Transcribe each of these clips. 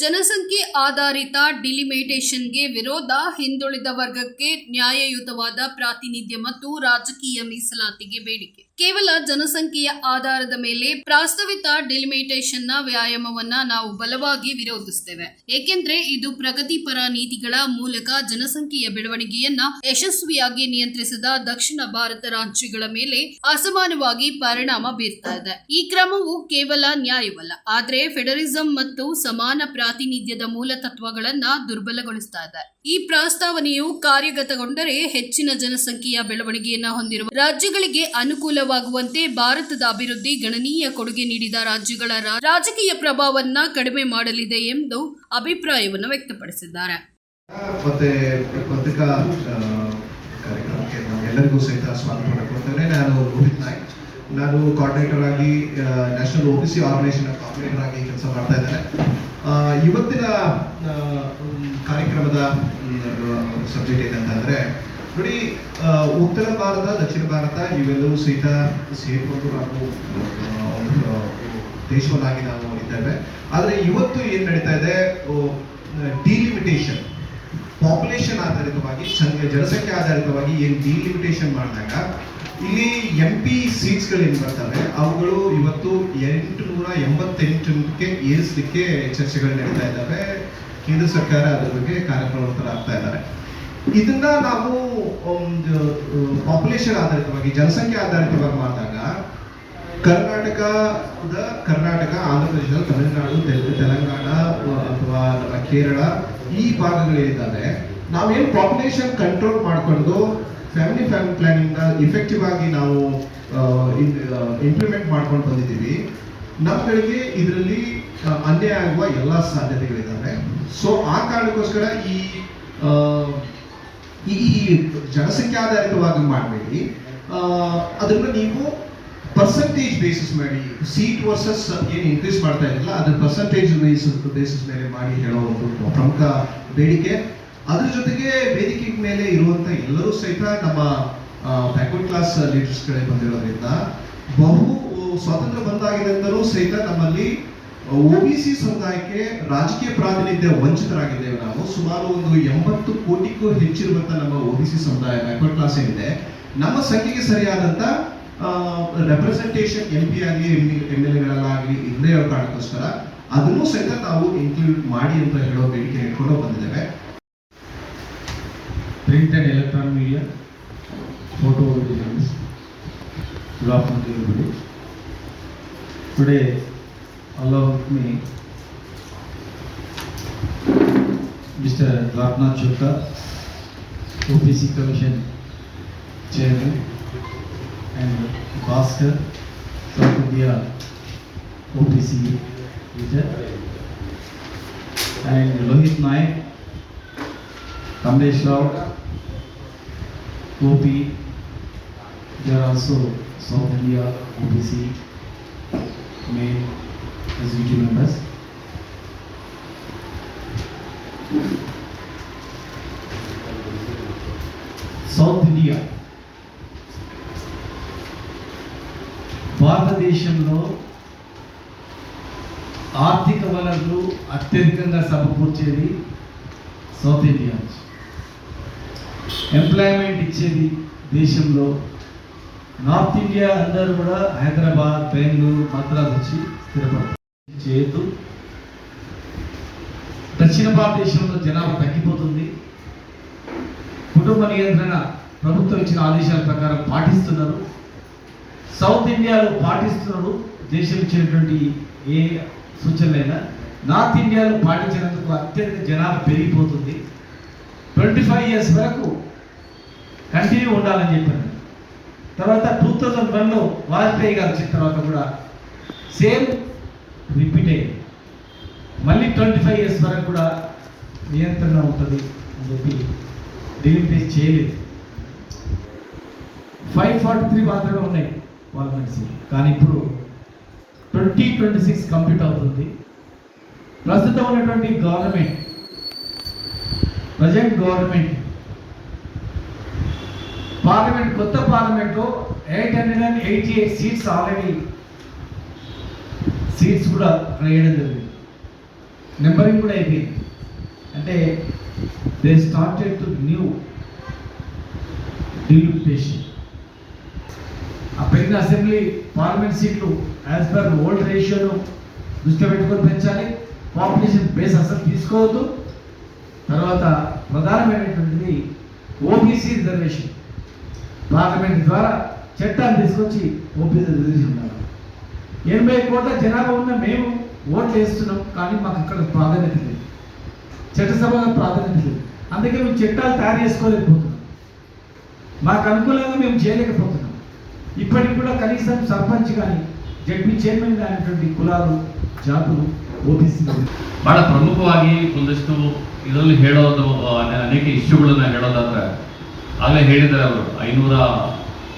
ಜನಸಂಖ್ಯೆ ಆಧಾರಿತ ಡಿಲಿಮಿಟೇಷನ್ಗೆ ವಿರೋಧ ಹಿಂದುಳಿದ ವರ್ಗಕ್ಕೆ ನ್ಯಾಯಯುತವಾದ ಪ್ರಾತಿನಿಧ್ಯ ಮತ್ತು ರಾಜಕೀಯ ಮೀಸಲಾತಿಗೆ ಬೇಡಿಕೆ. ಕೇವಲ ಜನಸಂಖ್ಯೆಯ ಆಧಾರದ ಮೇಲೆ ಪ್ರಾಸ್ತಾವಿತ ಡಿಲಿಮಿಟೇಷನ್ನ ವ್ಯಾಯಾಮವನ್ನ ನಾವು ಬಲವಾಗಿ ವಿರೋಧಿಸುತ್ತೇವೆ ಏಕೆಂದ್ರೆ ಇದು ಪ್ರಗತಿಪರ ನೀತಿಗಳ ಮೂಲಕ ಜನಸಂಖ್ಯೆಯ ಬೆಳವಣಿಗೆಯನ್ನ ಯಶಸ್ವಿಯಾಗಿ ನಿಯಂತ್ರಿಸಿದ ದಕ್ಷಿಣ ಭಾರತ ರಾಜ್ಯಗಳ ಮೇಲೆ ಅಸಮಾನವಾಗಿ ಪರಿಣಾಮ ಬೀರ್ತಾ ಇದೆ. ಈ ಕ್ರಮವು ಕೇವಲ ನ್ಯಾಯವಲ್ಲ, ಆದ್ರೆ ಫೆಡರಿಸಂ ಮತ್ತು ಸಮಾನ ಪ್ರಾತಿನಿಧ್ಯದ ಮೂಲ ತತ್ವಗಳನ್ನ ದುರ್ಬಲಗೊಳಿಸ್ತಾ ಇದೆ ಈ ಪ್ರಸ್ತಾವನೆಯು ಕಾರ್ಯಗತಗೊಂಡರೆ ಹೆಚ್ಚಿನ ಜನಸಂಖ್ಯೆಯ ಬೆಳವಣಿಗೆಯನ್ನ ಹೊಂದಿರುವ ರಾಜ್ಯಗಳಿಗೆ ಅನುಕೂಲವಾಗುವಂತೆ ಭಾರತದ ಅಭಿವೃದ್ಧಿ ಗಣನೀಯ ಕೊಡುಗೆ ನೀಡಿದ ರಾಜ್ಯಗಳ ರಾಜಕೀಯ ಪ್ರಭಾವವನ್ನ ಕಡಿಮೆ ಮಾಡಲಿದೆ ಎಂದು ಅಭಿಪ್ರಾಯವನ್ನು ವ್ಯಕ್ತಪಡಿಸಿದ್ದಾರೆ. ಮತ್ತೆ ಪತ್ರಿಕಾ ಕಾರ್ಯಕ್ರಮಕ್ಕೆ ನಮ್ಗೆಲ್ಲರಿಗೂ ಸಹಿತ ಸ್ವಾಗತ ಮಾಡಿಕೊಳ್ತೇನೆ. ನಾನು ರೋಹಿತ್ ನಾಯ್ಕ್. ನಾನು ಕೋಆರ್ಡಿನೇಟರ್ ಆಗಿ national O B C organisation coordinator ಆಗಿ ಕೆಲಸ ಮಾಡ್ತಾ ಇದ್ದೇನೆ. ಇವತ್ತಿನ ಕಾರ್ಯಕ್ರಮದ ಸಬ್ಜೆಕ್ಟ್ ಏನಂತಂದ್ರೆ, ನೋಡಿ ಉತ್ತರ ಭಾರತ, ದಕ್ಷಿಣ ಭಾರತ ಇವೆಲ್ಲವೂ ಸಹಿತ ಸೇರಿಕೊಂಡು ನಾವು ದೇಶವನ್ನಾಗಿ ನಾವು ಇದ್ದೇವೆ. ಆದರೆ ಇವತ್ತು ಏನು ನಡೀತಾ ಇದೆ? ಡಿಲಿಮಿಟೇಷನ್ ಪಾಪ್ಯುಲೇಷನ್ ಆಧಾರಿತವಾಗಿ ಸಂಖ್ಯೆ ಜನಸಂಖ್ಯೆ ಆಧಾರಿತವಾಗಿ ಏನು ಡಿಲಿಮಿಟೇಷನ್ ಮಾಡಿದಾಗ ಇಲ್ಲಿ ಎಂ ಪಿ ಸೀಟ್ಸ್ಗಳು ಏನು ಬರ್ತವೆ ಅವುಗಳು ಇವತ್ತು ಎಂಟು ನೂರ ಎಂಬತ್ತೆಂಟಕ್ಕೆ ಏರಿಸಲಿಕ್ಕೆ ಚರ್ಚೆಗಳು ನಡೀತಾ ಇದ್ದಾವೆ. ಕೇಂದ್ರ ಸರ್ಕಾರ ಅದರ ಬಗ್ಗೆ ಕಾರ್ಯಪ್ರವೃತ್ತರಾಗ್ತಾ ಇದ್ದಾರೆ. ಇದನ್ನ ನಾವು, ಒಂದು ಪಾಪ್ಯುಲೇಷನ್ ಆಧಾರಿತವಾಗಿ, ಜನಸಂಖ್ಯೆ ಆಧಾರಿತವಾಗಿ ಮಾಡಿದಾಗ, ಕರ್ನಾಟಕದ ಕರ್ನಾಟಕ, ಆಂಧ್ರ ಪ್ರದೇಶ ತಮಿಳುನಾಡು, ತೆಲುಗು, ತೆಲಂಗಾಣ, ಅಥವಾ ಕೇರಳ ಈ ಭಾಗಗಳೇನಿದ್ದಾವೆ, ನಾವೇನು ಪಾಪ್ಯುಲೇಷನ್ ಕಂಟ್ರೋಲ್ ಮಾಡಿಕೊಂಡು ಫ್ಯಾಮಿಲಿ ಫ್ಯಾಮಿಲಿ ಪ್ಲಾನಿಂಗ್ ಇಫೆಕ್ಟಿವ್ ಆಗಿ ನಾವು ಇಂಪ್ಲಿಮೆಂಟ್ ಮಾಡ್ಕೊಂಡು ಬಂದಿದ್ದೀವಿ. ನಮ್ಗಳಿಗೆ ಇದರಲ್ಲಿ ಅನ್ಯಾಯ ಆಗುವ ಎಲ್ಲ ಸಾಧ್ಯತೆಗಳಿದ್ದಾವೆ ಸೊ ಆ ಕಾರಣಕ್ಕೋಸ್ಕರ ಈ ಈ ಈ ಜನಸಂಖ್ಯೆ ಆಧಾರಿತವಾಗಿ ಮಾಡಬೇಡಿ. ಅದನ್ನು ನೀವು ಪರ್ಸೆಂಟೇಜ್ ಬೇಸಿಸ್ ಮಾಡಿ ಸೀಟ್ ವರ್ಸಸ್ ಏನು ಇನ್ಕ್ರೀಸ್ ಮಾಡ್ತಾ ಇರಲಿಲ್ಲ ಅದ್ರ ಪರ್ಸೆಂಟೇಜ್ ಬೇಸಿಸ್ ಬೇಸಿಸ್ ಮೇಲೆ ಮಾಡಿ ಹೇಳೋ ಒಂದು ಪ್ರಮುಖ ಬೇಡಿಕೆ. ಅದ್ರ ಜೊತೆಗೆ ವೇದಿಕೆ ಮೇಲೆ ಇರುವಂತ ಎಲ್ಲರೂ ಸಹಿತ ನಮ್ಮ ಬ್ಯಾಕ್ವರ್ಡ್ ಕ್ಲಾಸ್ ಕಡೆ ಬಂದಿರೋದ್ರಿಂದ ಬಹು ಸ್ವಾತಂತ್ರ್ಯ ಅಂತಲೂ ಸಹಿತ ನಮ್ಮಲ್ಲಿ ಒ ಬಿ ಸಿ ಸಮುದಾಯಕ್ಕೆ ರಾಜಕೀಯ ಪ್ರಾತಿನಿಧ್ಯ ವಂಚಿತರಾಗಿದ್ದೇವೆ ನಾವು. ಸುಮಾರು ಒಂದು ಎಂಬತ್ತು ಕೋಟಿಗೂ ಹೆಚ್ಚಿರುವಂತ ನಮ್ಮ ಒ ಬಿ ಸಿ ಸಮುದಾಯ ಬ್ಯಾಕ್ವರ್ಡ್ ಕ್ಲಾಸ್ ಏನಿದೆ, ನಮ್ಮ ಸಂಖ್ಯೆಗೆ ಸರಿಯಾದಂತ ರೆಪ್ರೆಸೆಂಟೇಷನ್ ಎಂ ಪಿ ಆಗಲಿ ಎಂ ಎಲ್ ಎಗಳಲ್ಲಾಗಲಿ ಇಲ್ಲದೆ ಕಾರಣಕ್ಕೋಸ್ಕರ ಅದನ್ನು ಸಹಿತ ನಾವು ಇನ್ಕ್ಲೂಡ್ ಮಾಡಿ ಅಂತ ಹೇಳೋ ಬೇಡಿಕೆ ಇಟ್ಕೊಂಡು ಬಂದಿದ್ದೇವೆ. Print and electronic media, photo visuals. Good afternoon to everybody. Today, allow me Mr. Ratnath Chopra, OPC Commission Chairman, and Bhaskar, South India OPC leader, and Lohit Naik, Kamlesh Rao, Gopi. There are also South India OBC main SVT members. South India భారతదేశంలో ఆర్థిక వనరులు అత్యధికంగా సమకూర్చేది south India నుంచి. Employment ఇచ్చేది దేశంలో. North India అందరూ కూడా హైదరాబాద్ బెంగళూరు మద్రాస్ వచ్చి స్థిరపడతారు చేయొద్దు దక్షిణ భారతదేశంలో జనాభా తగ్గిపోతుంది. కుటుంబ నియంత్రణ ప్రభుత్వం ఇచ్చిన ఆదేశాల ప్రకారం పాటిస్తున్నారు. సౌత్ ఇండియాలో పాటిస్తున్నారు దేశం ఇచ్చినటువంటి ఏ సూచనలైనా. నార్త్ ఇండియాలో పాటించినందుకు అత్యంత జనాభా పెరిగిపోతుంది. ట్వంటీ ఫైవ్ ఇయర్స్ వరకు కంటిన్యూ ఉండాలని చెప్పింది తర్వాత టూ థౌజండ్ వన్లో వాజ్పేయి గారు వచ్చిన తర్వాత కూడా సేమ్ రిపీట్ అయ్యింది మళ్ళీ ట్వంటీ ఫైవ్ ఇయర్స్ వరకు కూడా నియంత్రణ ఉంటుంది అని చెప్పి డిలిమిటేట్ చేయలేదు. ఫైవ్ ఫార్టీ త్రీ మాత్రమే ఉన్నాయి పార్లమెంట్స్ కానీ ఇప్పుడు ట్వంటీ ట్వంటీ సిక్స్ కంప్లీట్ అవుతుంది. ప్రస్తుతం ఉన్నటువంటి గవర్నమెంట్ ప్రజెంట్ గవర్నమెంట్. పార్లమెంట్ కొత్త పార్లమెంట్లో eight hundred and eighty eight seats already seats కూడా వేయడం జరిగింది. నెంబరింగ్ కూడా అయిపోయింది. అంటే they started to new delimitation. ఆ పెరిగిన అసెంబ్లీ పార్లమెంట్ సీట్లు యాజ్ పర్ ఓల్డ్ రేషియోను దృష్టిలో పెట్టుకొని పెంచాలి. పాపులేషన్ బేస్ అసలు తీసుకోవద్దు. తర్వాత ప్రధానమైనటువంటిది ఓబీసీ రిజర్వేషన్. పార్లమెంట్ ద్వారా చట్టాన్ని తీసుకొచ్చి ఓబీసీ రిజర్వేషన్ ఉన్నారు ఎనభై కోట్ల జనాభా ఉన్న మేము ఓట్లు వేస్తున్నాం కానీ మాకు అక్కడ ప్రాధాన్యత లేదు. చట్టసభలో ప్రాధాన్యత లేదు. అందుకే మేము చట్టాలు తయారు చేసుకోలేకపోతున్నాం. మాకు అనుకూలంగా మేము చేయలేకపోతున్నాం. ఇప్పటికి కూడా కనీసం సర్పంచ్ కానీ జడ్పీ చైర్మన్ కానిటువంటి కులాలు జాతులు ಓಬಿಸಿ ಬಹಳ ಪ್ರಮುಖವಾಗಿ ಒಂದಷ್ಟು ಇದರಲ್ಲಿ ಹೇಳೋದು ಅನೇಕ ಇಶ್ಯೂಗಳನ್ನ ಹೇಳೋದಾದ್ರೆ, ಆಗಲೇ ಹೇಳಿದ್ದಾರೆ ಅವರು, ಐನೂರ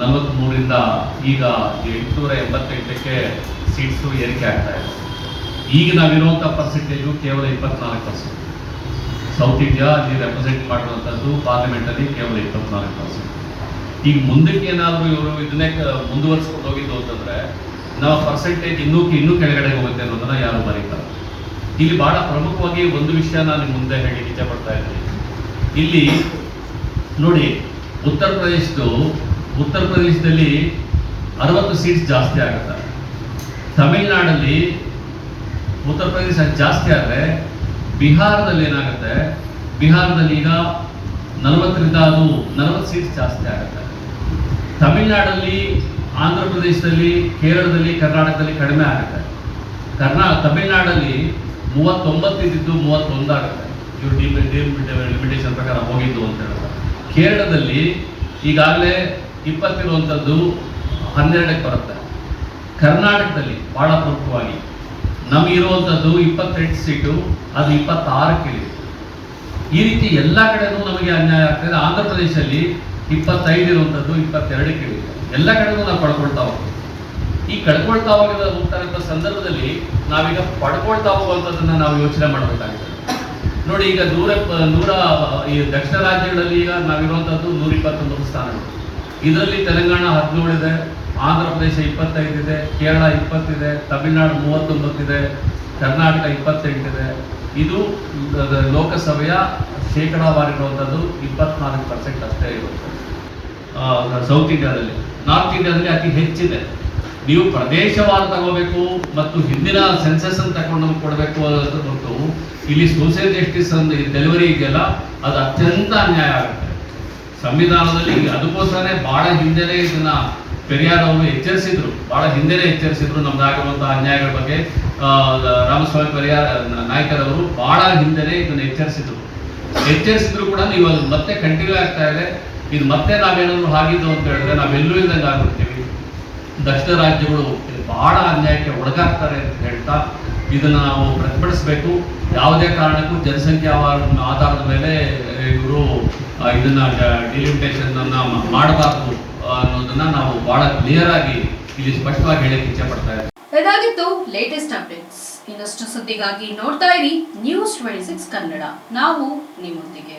ನಲವತ್ತ್ಮೂರರಿಂದ ಈಗ ಎಂಟುನೂರ ಎಂಬತ್ತೆಂಟಕ್ಕೆ ಸೀಟ್ಸು ಏರಿಕೆ ಆಗ್ತಾ ಇದೆ. ಈಗ ನಾವಿರುವಂಥ ಪರ್ಸೆಂಟೇಜು ಕೇವಲ ಇಪ್ಪತ್ನಾಲ್ಕು ಪರ್ಸೆಂಟ್ ಸೌತ್ ಇಂಡಿಯಾ ಅಲ್ಲಿ ರೆಪ್ರೆಸೆಂಟ್ ಮಾಡಿರುವಂಥದ್ದು ಪಾರ್ಲಿಮೆಂಟಲ್ಲಿ ಕೇವಲ ಇಪ್ಪತ್ನಾಲ್ಕು ಪರ್ಸೆಂಟ್ ಈಗ ಮುಂದಕ್ಕೆ ಏನಾದರೂ ಇವರು ಇದನ್ನೇ ಮುಂದುವರಿಸ್ಕೊಂಡು ಹೋಗಿದ್ದು ಅಂತಂದ್ರೆ ನಾವು ಪರ್ಸೆಂಟೇಜ್ ಇನ್ನೂ ಇನ್ನೂ ಕೆಳಗಡೆ ಹೋಗುತ್ತೆ ಅನ್ನೋದನ್ನ ಯಾರು ಬರೀತಾರೆ ಇಲ್ಲಿ ಬಹಳ ಪ್ರಮುಖವಾಗಿ ಒಂದು ವಿಷಯ ನಾನು ಮುಂದೆ ಹೇಳಿ ಇಚ್ಛೆಪಡ್ತಾ ಇದ್ದೀನಿ. ಇಲ್ಲಿ ನೋಡಿ, ಉತ್ತರ ಪ್ರದೇಶದ್ದು, ಉತ್ತರ ಪ್ರದೇಶದಲ್ಲಿ ಅರವತ್ತು ಸೀಟ್ಸ್ ಜಾಸ್ತಿ ಆಗುತ್ತೆ. ತಮಿಳ್ನಾಡಲ್ಲಿ ಉತ್ತರ ಪ್ರದೇಶ ಜಾಸ್ತಿ ಆದರೆ ಬಿಹಾರದಲ್ಲಿ ಏನಾಗುತ್ತೆ? ಬಿಹಾರದಲ್ಲಿ ಈಗ ನಲವತ್ತರಿಂದ ಅದು ನಲವತ್ತು ಸೀಟ್ಸ್ ಜಾಸ್ತಿ ಆಗುತ್ತೆ. ತಮಿಳ್ನಾಡಲ್ಲಿ ಆಂಧ್ರ ಪ್ರದೇಶದಲ್ಲಿ, ಕೇರಳದಲ್ಲಿ, ಕರ್ನಾಟಕದಲ್ಲಿ ಕಡಿಮೆ ಆಗುತ್ತೆ. ಕರ್ನಾ, ತಮಿಳ್ನಾಡಲ್ಲಿ ಮೂವತ್ತೊಂಬತ್ತು ಇದ್ದಿದ್ದು ಮೂವತ್ತೊಂದು ಆಗುತ್ತೆ ಇವರು ಲಿಮಿಟೇಷನ್ ಪ್ರಕಾರ ಹೋಗಿದ್ದು ಅಂತ ಹೇಳಿದ್ರೆ ಕೇರಳದಲ್ಲಿ ಈಗಾಗಲೇ ಇಪ್ಪತ್ತಿರುವಂಥದ್ದು ಹನ್ನೆರಡಕ್ಕೆ ಬರುತ್ತೆ. ಕರ್ನಾಟಕದಲ್ಲಿ ಬಹಳ ಪ್ರಮುಖವಾಗಿ ನಮಗಿರುವಂಥದ್ದು ಇಪ್ಪತ್ತೆಂಟು ಸೀಟು, ಅದು ಇಪ್ಪತ್ತಾರಕ್ಕೆ ಇಳಿದೆ ಈ ರೀತಿ ಎಲ್ಲ ಕಡೆನೂ ನಮಗೆ ಅನ್ಯಾಯ ಆಗ್ತದೆ ಆಂಧ್ರ ಪ್ರದೇಶದಲ್ಲಿ ಇಪ್ಪತ್ತೈದು ಇರುವಂಥದ್ದು ಇಪ್ಪತ್ತೆರಡಕ್ಕೆ ಇಳಿದೆ ಎಲ್ಲ ಕಡೆಗೂ ನಾವು ಪಡ್ಕೊಳ್ತಾ ಹೋಗ್ತೀವಿ. ಈ ಕಳ್ಕೊಳ್ತಾ ಹೋಗಿದ ಹೋಗ್ತಾರಂಥ ಸಂದರ್ಭದಲ್ಲಿ ನಾವೀಗ ಪಡ್ಕೊಳ್ತಾ ಹೋಗುವಂಥದ್ದನ್ನ ನಾವು ಯೋಚನೆ ಮಾಡಬೇಕಾಗಿದೆ ನೋಡಿ, ಈಗ ನೂರ ನೂರ, ಈ ದಕ್ಷಿಣ ರಾಜ್ಯಗಳಲ್ಲಿ ಈಗ ನಾವಿರುವಂಥದ್ದು ನೂರ ಇಪ್ಪತ್ತೊಂಬತ್ತು ಸ್ಥಾನಗಳು. ಇದರಲ್ಲಿ ತೆಲಂಗಾಣ ಹದಿನೇಳು ಇದೆ, ಆಂಧ್ರ ಪ್ರದೇಶ ಇಪ್ಪತ್ತೈದು ಇದೆ, ಕೇರಳ ಇಪ್ಪತ್ತಿದೆ ತಮಿಳುನಾಡು ಮೂವತ್ತೊಂಬತ್ತಿದೆ ಕರ್ನಾಟಕ ಇಪ್ಪತ್ತೆಂಟಿದೆ. ಇದು ಲೋಕಸಭೆಯ ಶೇಕಡಾವಾರಿರುವಂಥದ್ದು ಇಪ್ಪತ್ನಾಲ್ಕು ಪರ್ಸೆಂಟ್ ಅಷ್ಟೇ ಇರುತ್ತೆ. ಸೌತ್ ಇಂಡಿಯಾದಲ್ಲಿ ನಾರ್ತ್ ಇಂಡಿಯಾದಲ್ಲಿ ಅತಿ ಹೆಚ್ಚಿದೆ. ನೀವು ಪ್ರದೇಶವಾರು ತಗೋಬೇಕು ಮತ್ತು ಹಿಂದಿನ ಸೆನ್ಸಸ್ ಅನ್ನು ತಗೊಂಡು ಕೊಡಬೇಕು ಅಂತ ಇಲ್ಲಿ ಸೋಷಿಯಲ್ ಜಸ್ಟಿಸ್ ಅಂದ ಡೆಲಿವರಿ ಇದೆಯಲ್ಲ, ಅದು ಅತ್ಯಂತ ಅನ್ಯಾಯ ಆಗುತ್ತೆ. ಸಂವಿಧಾನದಲ್ಲಿ ಅದಕ್ಕೋಸ್ಕರನೇ ಬಹಳ ಹಿಂದೆನೇ ಇದನ್ನ ಪೆರಿಯಾರ್ ಅವರು ಎಚ್ಚರಿಸಿದ್ರು. ಬಹಳ ಹಿಂದೆನೇ ಎಚ್ಚರಿಸಿದ್ರು ನಮ್ದಾಗಿರುವಂತಹ ಅನ್ಯಾಯಗಳ ಬಗ್ಗೆ. ರಾಮಸ್ವಾಮಿ ಪೆರಿಯಾರ್ ನಾಯಕರವರು ಬಹಳ ಹಿಂದೆನೇ ಇದನ್ನು ಎಚ್ಚರಿಸಿದ್ರು. ಎಚ್ಚರಿಸಿದ್ರು ಕೂಡ ನೀವು ಮತ್ತೆ ಕಂಟಿನ್ಯೂ ಆಗ್ತಾ ಇದೆ. ಇದು ಮತ್ತೆ ನಾವೇನಾದ್ರು ಆಗಿದ್ದು ಅಂತ ಹೇಳಿದ್ರೆ ನಾವೆಲ್ಲೂ ಇಲ್ದಂಗೆ ಆಗ್ಬಿಡ್ತೀವಿ. ದಕ್ಷಿಣ ರಾಜ್ಯಗಳು ಬಹಳ ಅನ್ಯಾಯಕ್ಕೆ ಒಳಗಾಗ್ತಾರೆ ಅಂತ ಹೇಳ್ತಾ ಇದನ್ನ ನಾವು ಪ್ರತಿಭಟಿಸಬೇಕು. ಯಾವುದೇ ಕಾರಣಕ್ಕೂ ಜನಸಂಖ್ಯಾ ಆಧಾರದ ಮೇಲೆ ಇವರು ಇದನ್ನ ಡಿಲಿಮಿಟೇಷನ್ ಮಾಡಬಾರ್ದು. ಅನ್ನೋದನ್ನ ನಾವು ಬಹಳ ಕ್ಲಿಯರ್ ಆಗಿ ಇಲ್ಲಿ ಸ್ಪಷ್ಟವಾಗಿ ಹೇಳಕ್ಕೆ ಇಚ್ಛೆ ಪಡ್ತಾ ಇದ್ದೀವಿ ಇದಾಗಿತ್ತು ಲೇಟೆಸ್ಟ್ ಅಪ್ಡೇಟ್ಸ್ ಇನ್ನಷ್ಟು ಸುದ್ದಿಗಾಗಿ ನೋಡ್ತಾ ಇರಿ ನ್ಯೂಸ್ ಟ್ವೆಂಟಿ ಸಿಕ್ಸ್ ಕನ್ನಡ. ನಾವು ನಿಮ್ಮೊಂದಿಗೆ.